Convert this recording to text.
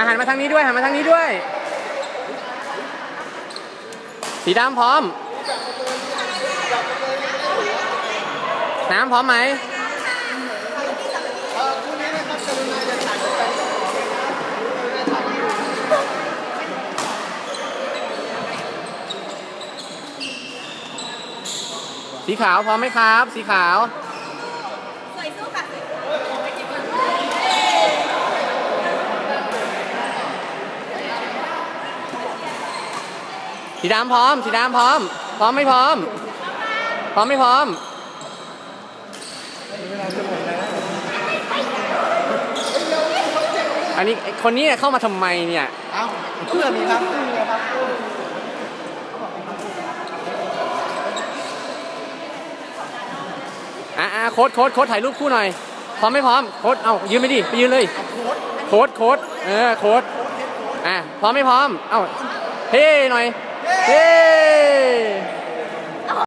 อะหันมาทางนี้ด้วยหันมาทางนี้ด้วย สีดำพร้อม น้ำพร้อมไหมสีขาวพร้อมไหมครับ สีขาว สวยสู้ค่ะ สีดำพร้อม สีดำพร้อม พร้อมไม่พร้อม พร้อมไม่พร้อมอันนี้ไอ้คนนี้เนี่ยเข้ามาทำไมเนี่ย เอ้าเพื่อนนี่ครับเพื่อนนี่ครับอะอะโค้ดโค้ดโค้ดถ่ายรูปคู่หน่อย พร้อมไม่พร้อม โค้ด เอ้ายืนไปดิ ไปยืนเลยโค้ด โค้ด เออ โค้ด อะ พร้อมไม่พร้อม เอ้า เฮ้หน่อย Yeah! yeah.